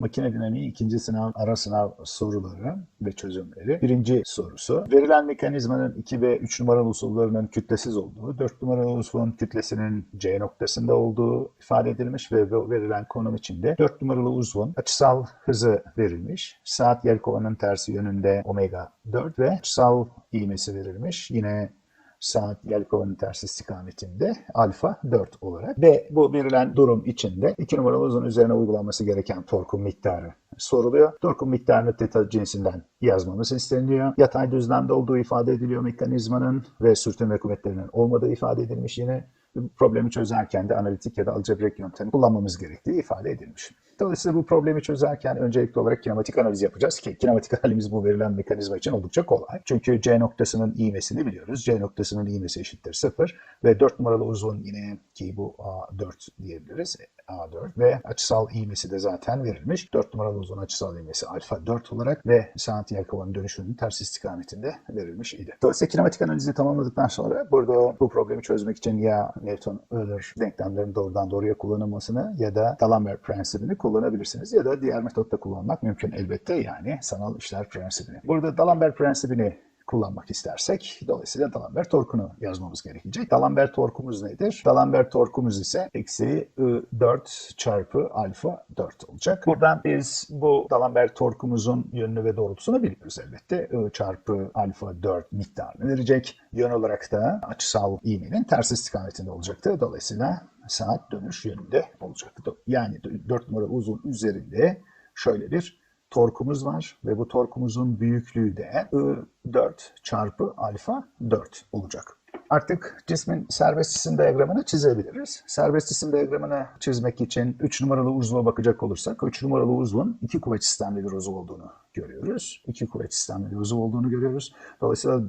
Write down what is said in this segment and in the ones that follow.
Makine dinamiği ikinci sınav, ara sınav soruları ve çözümleri. Birinci sorusu. Verilen mekanizmanın 2 ve 3 numaralı usullarının kütlesiz olduğu, 4 numaralı usulun kütlesinin C noktasında olduğu ifade edilmiş ve verilen konum içinde 4 numaralı uzvun açısal hızı verilmiş. Saat yelkovanın tersi yönünde omega 4 ve açısal ivmesi verilmiş. Yine saat yelkovanın tersi istikametinde alfa 4 olarak ve bu verilen durum içinde 2 numaralı uzun üzerine uygulanması gereken torkun miktarı soruluyor. Torkun miktarını teta cinsinden yazmamız isteniyor. Yatay düzlemde olduğu ifade ediliyor mekanizmanın ve sürtünme kuvvetlerinin olmadığı ifade edilmiş yine problemi çözerken de analitik ya da algebrik yöntemi kullanmamız gerektiği ifade edilmiş. Dolayısıyla bu problemi çözerken öncelikli olarak kinematik analiz yapacağız ki kinematik halimiz bu verilen mekanizma için oldukça kolay. Çünkü C noktasının ivmesini biliyoruz. C noktasının ivmesi eşittir 0 ve 4 numaralı uzun yine ki bu A4 diyebiliriz. A4 ve açısal ivmesi de zaten verilmiş. 4 numaralı uzun açısal ivmesi alfa 4 olarak ve yelkovanın dönüşünün ters istikametinde verilmiş idi. Dolayısıyla kinematik analizi tamamladıktan sonra burada bu problemi çözmek için ya Newton-Euler denklemlerin doğrudan doğruya kullanılmasını ya da D'Alembert prensibini kullanabilirsiniz ya da diğer metotta kullanmak mümkün elbette yani sanal işler prensibini. Burada D'Alembert prensibini kullanmak istersek dolayısıyla D'Alembert torkunu yazmamız gerekecek. D'Alembert torkumuz nedir? D'Alembert torkumuz ise eksi I4 çarpı alfa 4 olacak. Buradan biz bu D'Alembert torkumuzun yönünü ve doğrultusunu biliyoruz elbette. I çarpı alfa 4 miktarını verecek. Yön olarak da açısal ivmenin ters istikametinde olacaktı. Dolayısıyla saat dönüş yönünde olacaktı. Yani 4 numara uzun üzerinde şöyle bir torkumuz var ve bu torkumuzun büyüklüğü de I4 çarpı alfa 4 olacak. Artık cismin serbest cisim diyagramını çizebiliriz. Serbest cisim diyagramını çizmek için 3 numaralı uzva bakacak olursak 3 numaralı uzvun iki kuvvet sistemli bir uzuv olduğunu görüyoruz. İki kuvvet sistemli bir uzuv olduğunu görüyoruz. Dolayısıyla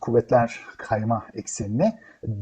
kuvvetler kayma eksenine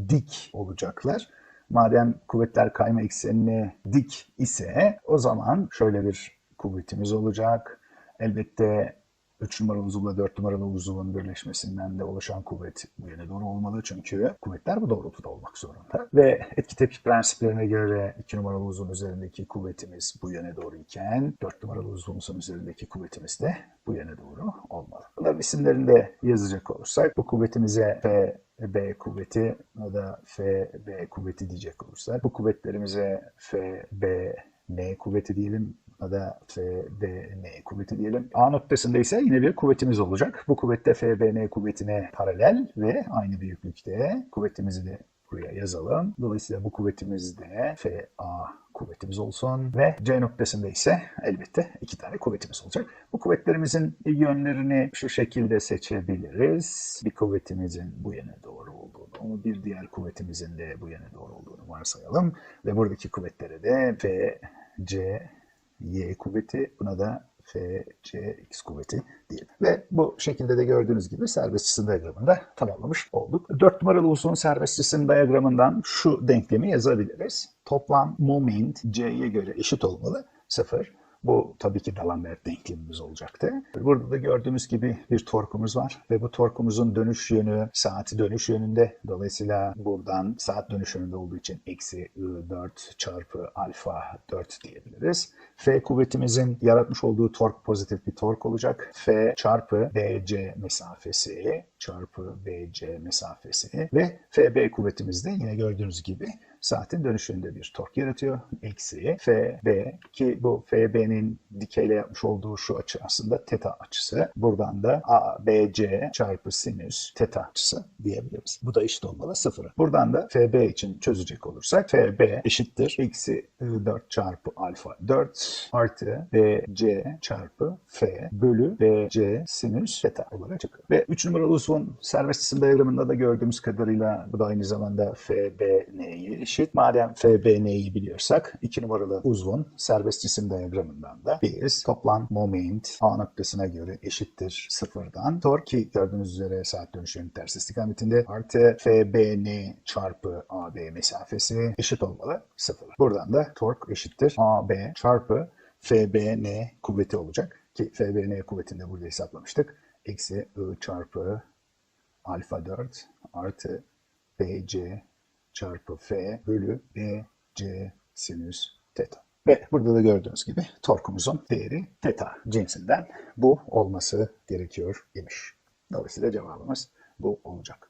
dik olacaklar. Madem kuvvetler kayma eksenine dik ise o zaman şöyle bir kuvvetimiz olacak. Elbette 3 numaralı uzuvla 4 numaralı uzuvun birleşmesinden de oluşan kuvvet bu yöne doğru olmalı. Çünkü kuvvetler bu doğrultuda olmak zorunda. Ve etki tepki prensiplerine göre 2 numaralı uzun üzerindeki kuvvetimiz bu yöne doğru iken 4 numaralı uzvumuzun üzerindeki kuvvetimiz de bu yöne doğru olmalı. Bunların isimlerini de yazacak olursak bu kuvvetimize F B kuvveti ya da F B kuvveti diyecek olursak bu kuvvetlerimize F B N kuvveti diyelim ya da FBN kuvveti diyelim. A noktasında ise yine bir kuvvetimiz olacak. Bu kuvvette FBN kuvvetine paralel ve aynı büyüklükte kuvvetimizi de buraya yazalım. Dolayısıyla bu kuvvetimiz de FA kuvvetimiz olsun ve C noktasında ise elbette iki tane kuvvetimiz olacak. Bu kuvvetlerimizin yönlerini şu şekilde seçebiliriz. Bir kuvvetimizin bu yöne doğru olduğunu, bir diğer kuvvetimizin de bu yöne doğru olduğunu varsayalım ve buradaki kuvvetlere de F, C, Y kuvveti buna da F, C, X kuvveti diyelim. Ve bu şekilde de gördüğünüz gibi serbest cisim diyagramında tamamlamış olduk. 4 numaralı uzun serbest cisim diyagramından şu denklemi yazabiliriz. Toplam moment C'ye göre eşit olmalı. 0. Bu tabii ki D'Alembert denklemimiz olacaktı. Burada da gördüğümüz gibi bir torkumuz var ve bu torkumuzun dönüş yönü saati dönüş yönünde. Dolayısıyla buradan saat dönüş yönünde olduğu için eksi I4 çarpı alfa 4 diyebiliriz. F kuvvetimizin yaratmış olduğu tork pozitif bir tork olacak. F çarpı BC mesafesi çarpı BC mesafesi ve FB kuvvetimiz de yine gördüğünüz gibi saatin dönüş yönünde bir tork yaratıyor. Eksi FB ki bu FB'nin dikeyle yapmış olduğu şu açı aslında teta açısı. Buradan da ABC çarpı sinüs teta açısı diyebiliriz. Bu da eşit olmalı sıfıra. Buradan da FB için çözecek olursak FB eşittir. Eksi 4 çarpı alfa 4 artı BC çarpı F bölü BC sinüs teta olarak çıkıyor. Ve 3 numaralı uzun serbest cisim diyagramında da gördüğümüz kadarıyla bu da aynı zamanda FBN'yi eşit. Madem FBN'yi biliyorsak 2 numaralı uzvun serbest cisim diyagramından da biz toplam moment A noktasına göre eşittir sıfırdan. Tork ki gördüğünüz üzere saat dönüşünün ters istikametinde artı FBN çarpı AB mesafesi eşit olmalı sıfır. Buradan da tork eşittir AB çarpı FBN kuvveti olacak. Ki FBN kuvvetini de burada hesaplamıştık. Eksi I çarpı alfa 4 artı BC çarpı F bölü BC sinüs teta. Ve burada da gördüğünüz gibi torkumuzun değeri teta cinsinden bu olması gerekiyor imiş. Dolayısıyla cevabımız bu olacak.